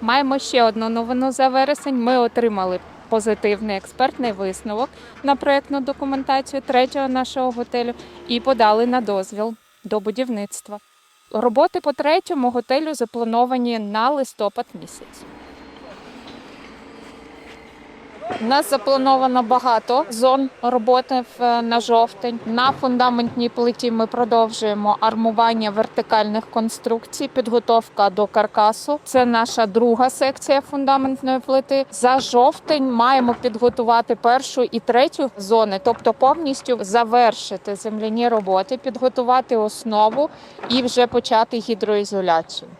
Маємо ще одну новину за вересень. Ми отримали позитивний експертний висновок на проєктну документацію третього нашого готелю і подали на дозвіл до будівництва. Роботи по третьому готелю заплановані на листопад місяць. У нас заплановано багато зон роботи в- на жовтень. На фундаментній плиті ми продовжуємо армування вертикальних конструкцій, підготовка до каркасу. Це наша друга секція фундаментної плити. За жовтень маємо підготувати першу і третю зони, тобто повністю завершити земляні роботи, підготувати основу і вже почати гідроізоляцію.